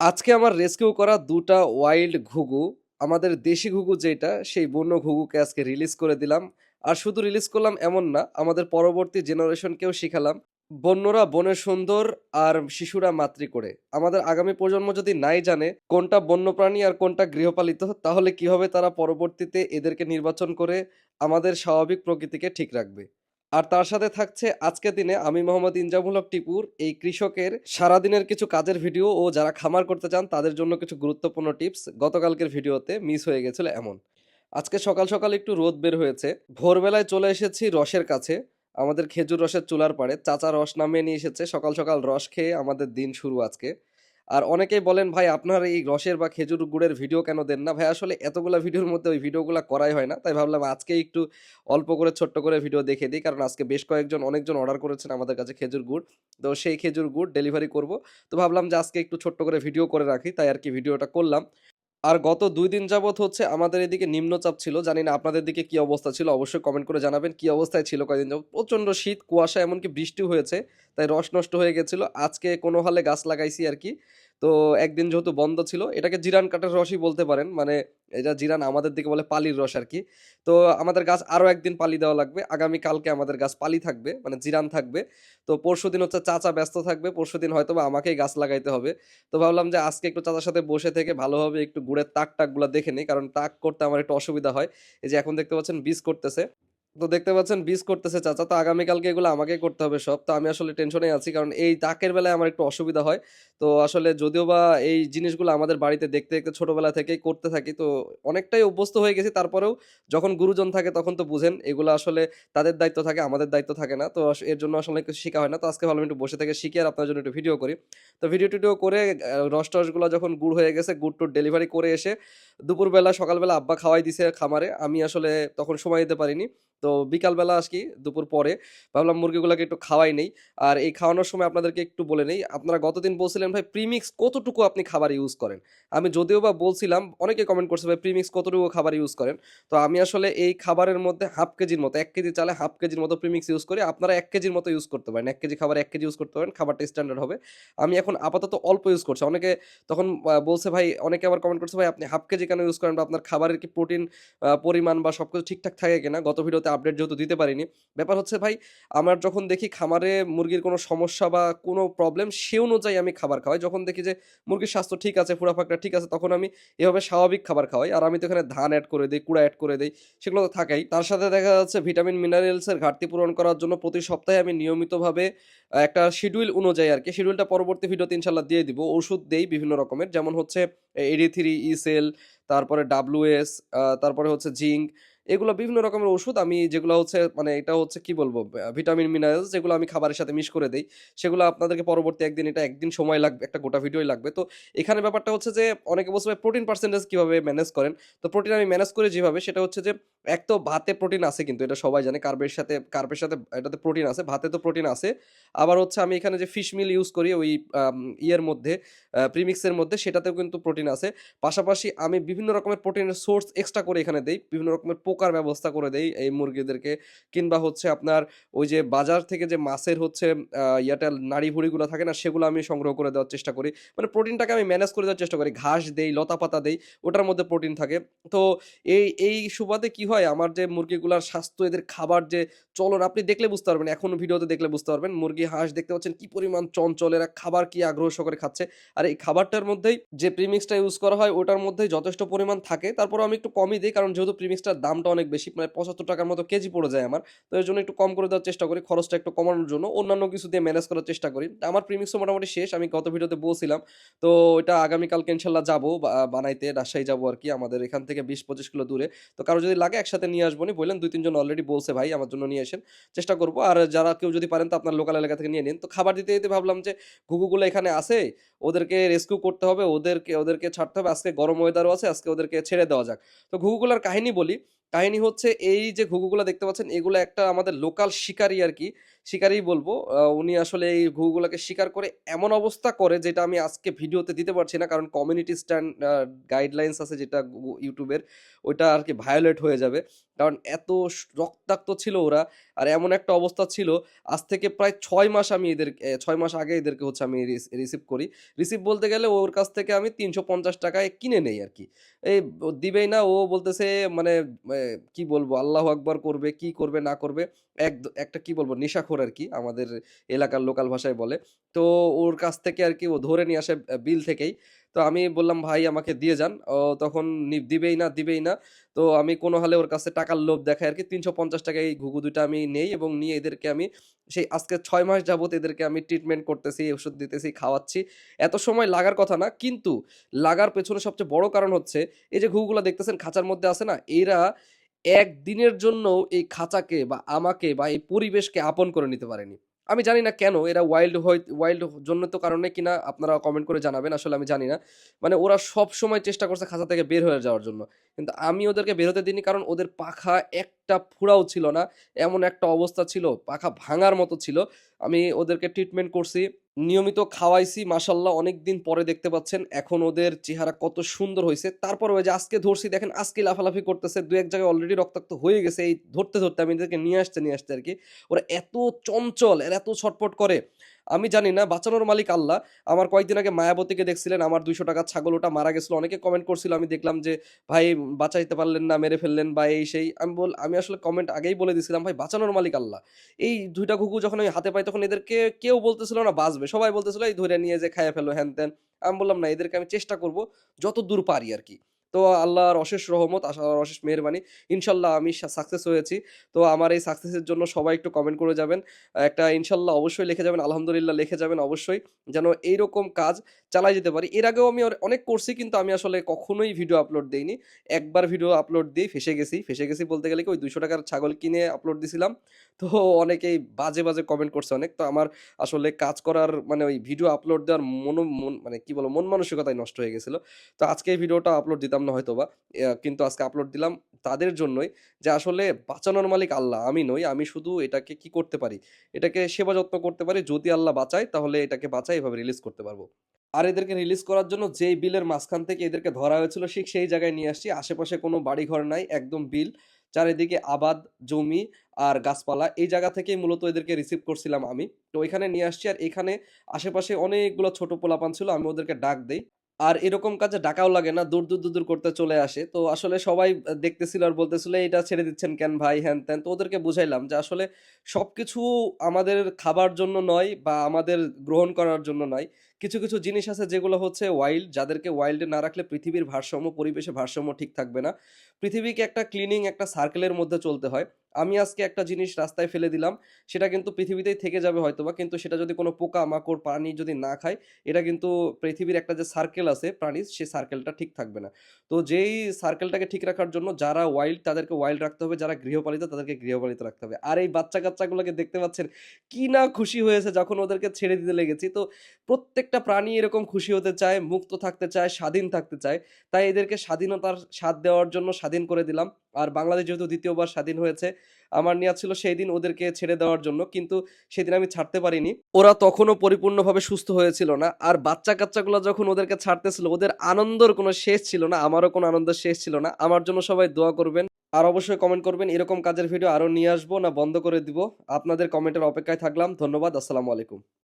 আজকে আমার রেস্কিউ করা দুটা ওয়াইল্ড ঘুঘু, আমাদের দেশি ঘুঘু যেটা, সেই বন্য ঘুঘুকে আজকে রিলিজ করে দিলাম। আর শুধু রিলিজ করলাম এমন না, আমাদের পরবর্তী জেনারেশনকেও শিখালাম। বন্যরা বনে সুন্দর আর শিশুরা মাতৃ করে। আমাদের আগামী প্রজন্ম যদি নাই জানে কোনটা বন্যপ্রাণী আর কোনটা গৃহপালিত, তাহলে কি হবে তারা পরবর্তীতে এদেরকে নির্বাচন করে আমাদের স্বাভাবিক প্রকৃতিকে ঠিক রাখবে? আর তার সাথে থাকছে আজকের দিনে আমি মোহাম্মদ ইনজামুল হক টিপুর, এই কৃষকের সারাদিনের কিছু কাজের ভিডিও ও যারা খামার করতে চান তাদের জন্য কিছু গুরুত্বপূর্ণ টিপস গতকালকের ভিডিওতে মিস হয়ে গেছিল এমন। আজকে সকাল সকাল একটু রোদ বের হয়েছে। ভোরবেলায় চলে এসেছি রসের কাছে। আমাদের খেজুর রসের চুলার পাড়ে। চাচা রস নামিয়ে নিয়ে এসেছে। সকাল সকাল রস খেয়ে আমাদের দিন শুরু আজকে। আর অনেকেই বলেন, ভাই, আপনার এই রসের বা খেজুর গুড়ের ভিডিও কেন দেন না? ভাই, আসলে এতগুলা ভিডিওর মধ্যে ওই ভিডিওগুলো করাই হয় না। তাই ভাবলাম আজকে একটু অল্প করে, ছোট্ট করে ভিডিও দেখে দিই। কারণ আজকে বেশ কয়েকজন, অনেকজন অর্ডার করেছেন আমাদের কাছে খেজুর গুড়। তো সেই খেজুর গুড় ডেলিভারি করব। তো ভাবলাম যে আজকে একটু ছোট্ট করে ভিডিও করে রাখি। তাই আর কি ভিডিওটা করলাম। আর গত দুই দিন যাবৎ হচ্ছে আমাদের এদিকে নিম্নচাপ ছিল। জানি না আপনাদের দিকে কি অবস্থা ছিল? অবশ্যই কমেন্ট করে জানাবেন কি অবস্থায় ছিল কয়েকদিন যাবত প্রচণ্ড শীত, কুয়াশা, এমনকি বৃষ্টি হয়েছে। তাই রস নষ্ট হয়ে গেছিল। আজকে কোনো হলে গাছ লাগাইছি আর কি তো একদিন যেহেতু বন্ধ ছিল, এটাকে জিরান কাঠের রসই বলতে পারেন মানে এটা জিরান আমাদের দিকে বলে পালির রস আর কি। তো আমাদের গাছ আরও একদিন পালি দেওয়া লাগবে, আগামী কালকে আমাদের গাছ পালি থাকবে মানে জিরান থাকবে। তো পরশু দিন হচ্ছে চাচা ব্যস্ত থাকবে, পরশু দিন হয়তো বা আমাকেই গাছ লাগাইতে হবে। তো ভাবলাম যে আজকে একটু চাচার সাথে বসে থেকে ভালোভাবে একটু গুড়ের তাক টাকগুলো দেখে নিই, কারণ তাক করতে আমার একটু অসুবিধা হয়। এই যে এখন দেখতে পাচ্ছেন বীজ করতেছে। তো দেখতে পাচ্ছেন বীজ করতেছে চাচা। তো আগামীকালকে এগুলো আমাকেই করতে হবে সব। তো আমি আসলে টেনশনে আছি, কারণ এই তাকের বেলায় আমার একটু অসুবিধা হয়। তো আসলে যদিও বা এই জিনিসগুলো আমাদের বাড়িতে দেখতে দেখতে ছোটোবেলা থেকেই করতে থাকি, তো অনেকটাই অভ্যস্ত হয়ে গেছি। তারপরেও যখন গুরুজন থাকে তখন তো বুঝেন, এগুলো আসলে তাদের দায়িত্ব থাকে, আমাদের দায়িত্ব থাকে না। তো এর জন্য আসলে কিছু শেখা হয় না। তো আজকে ভাবলাম একটু বসে থেকে শিখে আর আপনার জন্য একটু ভিডিও করি। তো ভিডিও টিডিও করে রস টসগুলো যখন গুড় হয়ে গেছে গুড় টুর ডেলিভারি করে এসে দুপুরবেলা, সকালবেলা আব্বা খাওয়াই দিছে খামারে। আমি আসলে তখন সময় দিতে পারিনি। তো বিকালবেলা আসকি, দুপুর পরে। ভাবলাম মুরগিগুলোকে একটু খাওয়াই নেই। আর এই খাওয়ানোর সময় আপনাদেরকে একটু বলে নেই, আপনারা গতদিন বলছিলেন, ভাই প্রিমিক্স কতটুকু আপনি খাবার ইউজ করেন? আমি যদিও বা বলছিলাম, অনেকে কমেন্ট করছে, ভাই প্রিমিক্স কতটুকু খাবার ইউজ করেন? তো আমি আসলে এই খাবারের মধ্যে হাফ কেজির মতো, এক কেজি চালে হাফ কেজির মতো প্রিমিক্স ইউজ করি। আপনারা এক কেজির মতো ইউজ করতে পারেন। এক কেজি খাবার এক কেজি ইউজ করতে পারেন, খাবারটা স্ট্যান্ডার্ড হবে। আমি এখন আপাতত অল্প ইউজ করছি। অনেকে তখন বলছে, ভাই, অনেকে আবার কমেন্ট করছে, ভাই, আপনি হাফ কেজি কেন ইউজ করেন বা আপনার খাবারের কি প্রোটিন পরিমাণ বা সব কিছু ঠিকঠাক থাকে কিনা, গত ভিডিওতে আপডেট যেহেতু দিতে পারিনি। ব্যাপার হচ্ছে ভাই, আমার যখন দেখি খামারে মুরগির কোনো সমস্যা বা কোনো প্রবলেম সে অনুযায়ী আমি খাবার খাওয়াই। যখন দেখি যে মুরগির স্বাস্থ্য ঠিক আছে ফুরাফাকটা ঠিক আছে, তখন আমি এভাবে স্বাভাবিক খাবার খাওয়াই। আর আমি তো এখানে ধান অ্যাড করে দিই, কুড়া অ্যাড করে দিই, সেগুলো তো থাকেই। তার সাথে দেখা যাচ্ছে ভিটামিন মিনারেলসের ঘাটতি পূরণ করার জন্য প্রতি সপ্তাহে আমি নিয়মিতভাবে একটা শিডিউল অনুযায়ী আর কি শিডিউলটা পরবর্তী ভিডিওতে ইনশাল্লাহ দিয়ে দিব। ওষুধ দেই বিভিন্ন রকমের, যেমন হচ্ছে এডি থ্রি ইসেল তারপরে ডাব্লিউএস তারপরে হচ্ছে জিঙ্ক এগুলো বিভিন্ন রকমের ওষুধ, আমি যেগুলো হচ্ছে মানে এটা হচ্ছে কি বলব ভিটামিন মিনারেলস যেগুলো আমি খাবারের সাথে মিশ করে দেই, সেগুলো আপনাদেরকে পরবর্তী একদিন, এটা একদিন সময় লাগবে, একটা গোটা ভিডিওই লাগবে। তো এখানে ব্যাপারটা হচ্ছে যে, অনেকে বলছে প্রোটিন পার্সেন্টেজ কীভাবে ম্যানেজ করেন? তো প্রোটিন আমি ম্যানেজ করে যেভাবে, সেটা হচ্ছে যে, এক তো ভাতে প্রোটিন আছে কিন্তু, এটা সবাই জানে কার্বের সাথে কার্বের সাথে এটাতে প্রোটিন আছে, ভাতে তো প্রোটিন আছে। আবার হচ্ছে আমি এখানে যে ফিশ মিল ইউজ করি, ওই ইয়ের মধ্যে প্রিমিক্সের মধ্যে, সেটাতেও কিন্তু প্রোটিন আছে। পাশাপাশি আমি বিভিন্ন রকমের প্রোটিনের সোর্স এক্সট্রা করে এখানে দেই, বিভিন্ন রকমের পোকার ব্যবস্থা করে দেই এই মুরগিদেরকে। কিংবা হচ্ছে আপনার ওই যে বাজার থেকে যে মাছের হচ্ছে ইয়াটা নাড়ি ভুড়িগুলো থাকে না, সেগুলো আমি সংগ্রহ করে দেওয়ার চেষ্টা করি। মানে প্রোটিনটাকে আমি ম্যানেজ করে দেওয়ার চেষ্টা করি। ঘাস দেই লতা পাতা দেই, ওটার মধ্যে প্রোটিন থাকে। তো এই এই সুবাদে কি হয়? আমার যে মুরগিগুলার স্বাস্থ্য, এদের খাবার যে চলন, আপনি দেখলে বুঝতে পারবেন, এখন ভিডিওতে দেখলে বুঝতে পারবেন, মুরগি, হাঁস দেখতে পাচ্ছেন কি পরিমাণ চঞ্চল, এরা খাবার কি আগ্রহ সহকারে খাচ্ছে। আর এই খাবারটার মধ্যেই যে প্রিমিক্সটা ইউজ করা হয়, ওটার মধ্যেই যথেষ্ট পরিমাণ থাকে। তারপর আমি একটু কমই দিই, কারণ যেহেতু প্রিমিক্সটার দামটা অনেক বেশি মানে পঁচাত্তর টাকার মতো কেজি পড়ে যায় আমার। তো এর জন্য একটু কম করে দেওয়ার চেষ্টা করি, খরচটা একটু কমানোর জন্য। অন্যান্য কিছু দিয়ে ম্যানেজ করার চেষ্টা করি। আমার প্রিমিক্সও মোটামুটি শেষ, আমি গত ভিডিওতে বলছিলাম। তো এটা আগামীকালকে ইনশাল্লাহ যাব বানাইতে রাজশাহী যাব আর কি, আমাদের এখান থেকে বিশ পঁচিশ কিলো দূরে। তো কারও যদি লাগে একসাথে নিয়ে আসব নি, বললেন দুই তিনজন অলরেডি বলছে ভাই, আমার জন্য নিয়ে আসেন, চেষ্টা করব। আর যারা কেউ যদি পারেন তো আপনার লোকাল এলাকা থেকে নিয়ে নিন। তো খাবার দিতে দিতে ভাবলাম যে ঘুঘুগুলো এখানে আছে, ওদেরকে রেস্কিউ করতে হবে, ওদেরকে ওদেরকে ছাড়তে হবে। আজকে গরম ওয়েদারও আছে, আজকে ওদেরকে ছেড়ে দেওয়া যাক। তো ঘুঘুগুলার কাহিনী বলি কাহিনী হচ্ছে এই যে ঘুঘুগুলো দেখতে পাচ্ছেন, এগুলো একটা আমাদের লোকাল শিকারি আর কি শিকারই বলব উনি আসলে এই ঘুঘুগুলোকে শিকার করে এমন অবস্থা করে যেটা আমি আজকে ভিডিওতে দিতে পারছি না, কারণ কমিউনিটি স্ট্যান্ড গাইডলাইন্স আছে যেটা ইউটিউবের ওইটা আর কি ভায়োলেট হয়ে যাবে। কারণ এত রক্তাক্ত ছিল ওরা, আর এমন একটা অবস্থা ছিল, আজ থেকে প্রায় ছয় মাস আমি এদের ছয় মাস আগে এদেরকে হচ্ছে আমি রিসিভ করি। রিসিভ বলতে গেলে ওর কাছ থেকে আমি তিনশো পঞ্চাশ টাকায় কিনে নেই আর কি এই দিবেই না, ও বলতেছে মানে কি বলব, আল্লাহ আকবার করবে, কি করবে, না করবে, এক একটা কি বলব, নেশাখোর আর কি আমাদের এলাকার লোকাল ভাষায় বলে। তো ওর কাছ থেকে আর কি ও ধরে নিয়ে আসে বিল থেকেই। তো আমি বললাম, ভাই, আমাকে দিয়ে যান। ও তখন দিবেই না দিবেই না। তো আমি কোনো হালে ওর কাছে টাকার লোভ দেখাই আর কি তিনশো পঞ্চাশ টাকায় এই ঘুঘু দুইটা আমি নেই এবং নিয়ে এদেরকে আমি সেই আজকে ছয় মাস যাবত এদেরকে আমি ট্রিটমেন্ট করতেছি, ওষুধ দিতেছি, খাওয়াচ্ছি। এত সময় লাগার কথা না, কিন্তু লাগার পেছনে সবচেয়ে বড় কারণ হচ্ছে, এই যে ঘুঘুগুলো দেখতেছেন, খাঁচার মধ্যে আছে না, এরা একদিনের জন্য এই খাঁচাকে বা আমাকে বা এই পরিবেশকে আপন করে নিতে পারেনি। আমি জানি না কেন, এরা ওয়াইল্ড হয় ওয়াইল্ড জন্য তো কারণে কিনা আপনারা কমেন্ট করে জানাবেন, আসলে আমি জানি না। মানে ওরা সব সময় চেষ্টা করছে খাঁচা থেকে বের হয়ে যাওয়ার জন্য। কিন্তু আমি ওদেরকে বের হতে দিইনি কারণ ওদের পাখা একটা ফুড়াও ছিল না, এমন একটা অবস্থা ছিল, পাখা ভাঙার মতো ছিল। আমি ওদেরকে ট্রিটমেন্ট করছি। নিয়মিত খাওয়াইছি মাসাল্লাহ অনেক দিন পরে দেখতে পাচ্ছেন, এখন ওদের চেহারা কত সুন্দর হয়েছে তারপর ওই যে আজকে ধরছি, দেখেন আজকে লাফালাফি করতেছে দু এক জায়গায় অলরেডি রক্তাক্ত হয়ে গেছে, এই ধরতে ধরতে আমি এদেরকে নিয়ে আসতে নিয়ে আসতে আর কি। ওরা এত চঞ্চল, এরা এত ছটপট করে। আমি জানি না, বাঁচানোর মালিক আল্লাহ। আমার কয়েকদিন আগে মায়াবতীকে দেখছিলেন, আমার দুইশো টাকার ছাগল, ওটা মারা গেছিল। অনেকে কমেন্ট করছিল, আমি দেখলাম যে, ভাই, বাঁচাইতে পারলেন না, মেরে ফেললেন বা এই সেই। আমি বল, আমি আসলে কমেন্ট আগেই বলে দিয়েছিলাম, ভাই, বাঁচানোর মালিক আল্লাহ। এই দুইটা ঘুঘু যখন আমি হাতে পাই তখন এদেরকে কেউ বলতেছিল না, বাঁচবে। সবাই বলতেছিল, এই ধরে নিয়ে যে, খাইয়ে ফেলো হ্যান ত্যান আমি বললাম, না, এদেরকে আমি চেষ্টা করব যত দূর পারি আর কি তো আল্লাহর অশেষ রহমত, আল্লাহর অশেষ মেহরবানি। ইনশাল্লাহ আমি সাকসেস হয়েছি। তো আমার এই সাকসেসের জন্য সবাই একটু কমেন্ট করে যাবেন। একটা ইনশাল্লাহ অবশ্যই লিখে যাবেন, আলহামদুলিল্লাহ লিখে যাবেন অবশ্যই, যেন এইরকম কাজ চালাই যেতে পারি। এর আগেও আমি অনেক করছি, কিন্তু আমি আসলে কখনোই ভিডিও আপলোড দিইনি। একবার ভিডিও আপলোড দিয়ে ফেসে গেছি। ফেসে গেছি বলতে গেলে কি, ওই দুশো টাকার ছাগল কিনে আপলোড দিছিলাম। তো অনেকেই বাজে বাজে কমেন্ট করছে অনেক। তো আমার আসলে কাজ করার মানে ওই ভিডিও আপলোড দেওয়ার মন মন মানে কি বলব, মন মানসিকতায় নষ্ট হয়ে গেছিল। তো আজকে এই ভিডিওটা আপলোড দিতাম না হয়তো বা কিন্তু আজকে আপলোড দিলাম তাদের জন্যই যে আসলে বাঁচানোর মালিক আল্লাহ, আমি নই, আমি শুধু এটাকে কি করতে পারি? এটাকে সেবা যত্ন করতে পারি, যদি আল্লাহ বাঁচায় তাহলে এটাকে বাঁচাই এভাবে রিলিজ করতে পারব। আর এদেরকে রিলিজ করার জন্য যেই বিলের মাঝখান থেকে এদেরকে ধরা হয়েছিল ঠিক সেই জায়গায় নিয়ে আসছি, আশেপাশে কোনো বাড়িঘর নাই, একদম বিল, চারিদিকে আবাদ, জমি আর গাছপালা, এই জায়গা থেকেই মূলত এদেরকে রিসিভ করছিলাম আমি। তো এখানে নিয়ে আসছি আর এখানে আশেপাশে অনেকগুলো ছোট পোলাপান ছিল, আমি ওদেরকে ডাক দেই। আর এরকম কাজে ডাকাও লাগে না, দূর দূর দূর করতে চলে আসে। তো আসলে সবাই দেখতেছিল আর বলতেছিল এটা ছেড়ে দিচ্ছেন কেন ভাই? হ্যান ত্যান। তো ওদেরকে বুঝাইলাম যে আসলে সবকিছু আমাদের খাবার জন্য নয় বা আমাদের গ্রহণ করার জন্য নয়। কিছু কিছু জিনিস আছে যেগুলো হচ্ছে ওয়াইল্ড যাদেরকে ওয়াইল্ডে না রাখলে পৃথিবীর ভারসাম্য, পরিবেশে ভারসাম্য ঠিক থাকবে না। পৃথিবীকে একটা ক্লিনিং একটা সার্কেলের মধ্যে চলতে হয়। আমি আজকে একটা জিনিস রাস্তায় ফেলে দিলাম, সেটা কিন্তু পৃথিবীতেই থেকে যাবে হয়তোবা, কিন্তু সেটা যদি কোনো পোকা মাকড় প্রাণী যদি না খায়, এটা কিন্তু পৃথিবীর একটা যে সার্কেল আছে প্রাণীর, সেই সার্কেলটা ঠিক থাকবে না। তো যেই সার্কেলটাকে ঠিক রাখার জন্য যারা ওয়াইল্ড তাদেরকে ওয়াইল্ড রাখতে হবে, যারা গৃহপালিত, তাদেরকে গৃহপালিত রাখতে হবে। আর এই বাচ্চা কাচ্চাগুলোকে দেখতে পাচ্ছেন, কি না খুশি হয়েছে যখন ওদেরকে ছেড়ে দিতে লেগেছি। তো প্রত্যেকটা প্রাণী এরকম খুশি হতে চায়, মুক্ত থাকতে চায়, স্বাধীন থাকতে চায়। তাই এদেরকে স্বাধীনতার স্বাদ দেওয়ার জন্য স্বাধীন করে দিলাম। আর বাংলাদেশ যেহেতু দ্বিতীয়বার স্বাধীন হয়েছে, আমার নিয়াত ছিল সেই দিন ওদেরকে ছেড়ে দেওয়ার জন্য, কিন্তু সেদিন আমি ছাড়তে পারিনি। ওরা তখনও পরিপূর্ণভাবে সুস্থ হয়েছিল না। আর বাচ্চা কাচ্চাগুলো যখন ওদেরকে ছাড়তেছিল, ওদের আনন্দর কোনো শেষ ছিল না, আমারও কোনো আনন্দের শেষ ছিল না। আমার জন্য সবাই দোয়া করবেন। আর অবশ্যই কমেন্ট করবেন, এরকম কাজের ভিডিও আরও নিয়ে আসব না বন্ধ করে দিব। আপনাদের কমেন্টের অপেক্ষায় থাকলাম। ধন্যবাদ, আসসালামু আলাইকুম।